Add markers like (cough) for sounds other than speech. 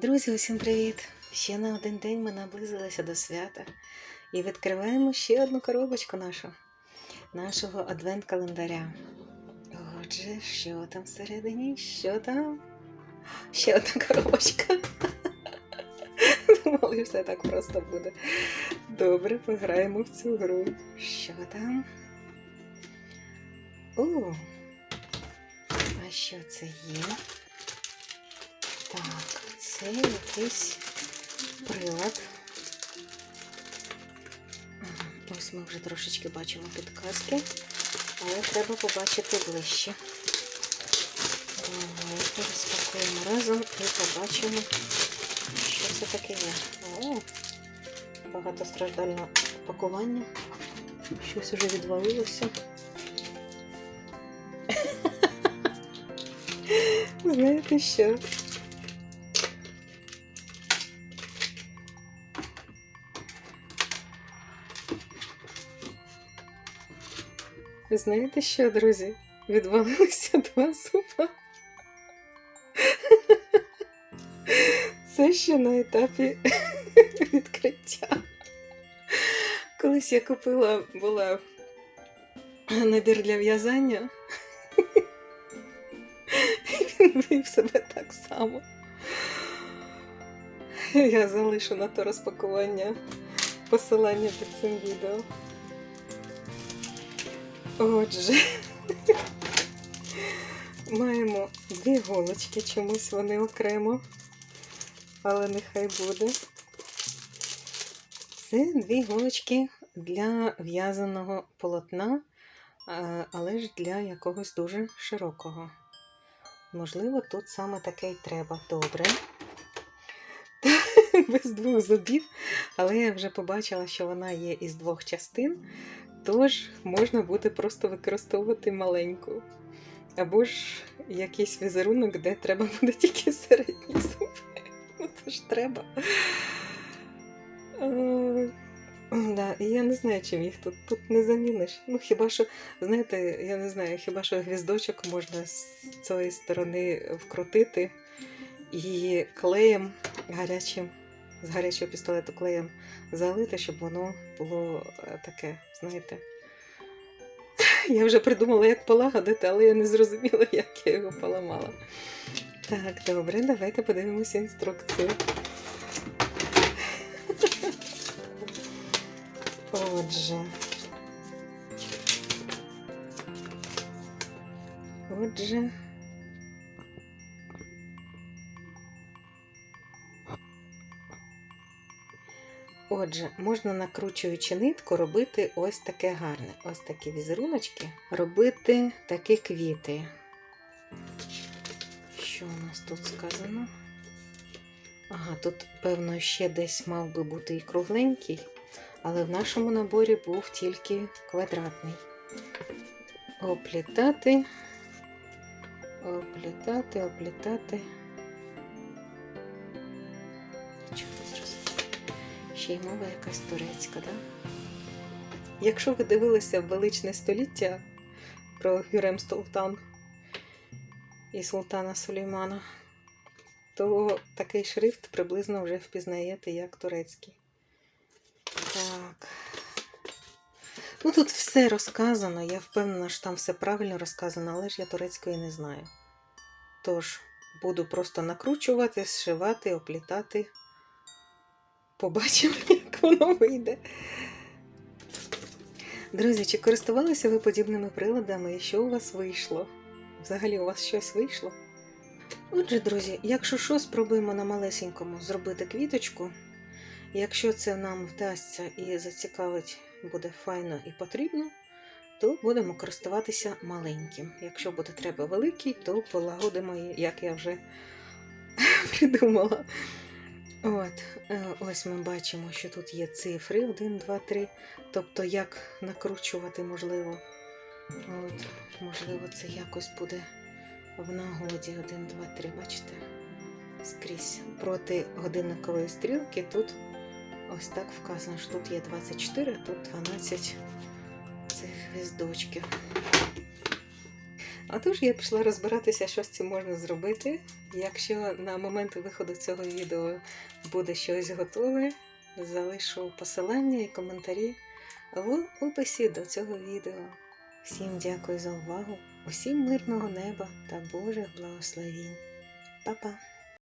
Друзі, усім привіт! Ще на один день ми наблизилися до свята і відкриваємо ще одну коробочку нашу, нашого адвент-календаря. Отже, що там всередині? Що там? Ще одна коробочка. Думали, все так просто буде. Добре, пограємо в цю гру. Що там? О! А що це є? Так, це якийсь прилад. Ось ми вже трошечки бачимо підказки, але треба побачити ближче. Давайте розпакуємо разом і побачимо, що це таке є. О, багатостраждальне пакування. Щось уже відвалилося. (laughs) Знаєте що? Ви знаєте що, друзі? Відвалилися два зуба. Це ще на етапі відкриття. Колись я купила була набір для в'язання. Він вів себе так само. Я залишу на то розпакування посилання під цим відео. Отже, (laughs) маємо дві голочки, чомусь вони окремо, але нехай буде. Це дві голочки для в'язаного полотна, але ж для якогось дуже широкого. Можливо, тут саме таке й треба. Добре. (laughs) Без двох зубів, але я вже побачила, що вона є із двох частин. Тож можна буде просто використовувати маленьку. Або ж якийсь візерунок, де треба (laughs) буде тільки середні зуби. Ну, ж треба. Да, і я не знаю, чим їх тут, тут не заміниш. Ну, хіба що, знаєте, я не знаю, хіба що гвіздочок можна з цієї сторони вкрутити і клеєм гарячим, з гарячого пістолету клеєм залити, щоб воно було е, таке, знаєте. (laughs) Я вже придумала, як полагодити, але я не зрозуміла, як я його поламала. Так, добре, давайте подивимося інструкцію. (laughs) Отже. Отже. Отже, можна накручуючи нитку, робити ось таке гарне. Ось такі візеруночки. Робити такі квіти. Що у нас тут сказано? Ага, тут, певно, ще десь мав би бути і кругленький, але в нашому наборі був тільки квадратний. Оплітати, оплітати, оплітати. Ще й мова якась турецька, да? Якщо ви дивилися величне століття про Гюрем Султан і султана Сулеймана, то такий шрифт приблизно вже впізнаєте як турецький. Так. Ну тут все розказано. Я впевнена, що там все правильно розказано, але ж я турецької не знаю. Тож, буду просто накручувати, зшивати, оплітати. Побачимо, (laughs) як воно вийде. Друзі, чи користувалися ви подібними приладами і що у вас вийшло? Взагалі, у вас щось вийшло? Отже, друзі, якщо що, спробуємо на малесенькому зробити квіточку. Якщо це нам вдасться і зацікавить, буде файно і потрібно, то будемо користуватися маленьким. Якщо буде треба великий, то полагодимо, як я вже (laughs) придумала. От, е, ось ми бачимо, що тут є цифри 1, 2, 3. Тобто, як накручувати можливо. От, можливо, це якось буде в нагоді 1, 2, 3, бачите? Скрізь проти годинникової стрілки тут ось так вказано, що тут є 24, а тут 12 цих гвіздочків. А тож я пішла розбиратися, що з цим можна зробити. Якщо на момент виходу цього відео буде щось готове, залишу посилання і коментарі в описі до цього відео. Всім дякую за увагу, усім мирного неба та Божих благословінь. Па-па!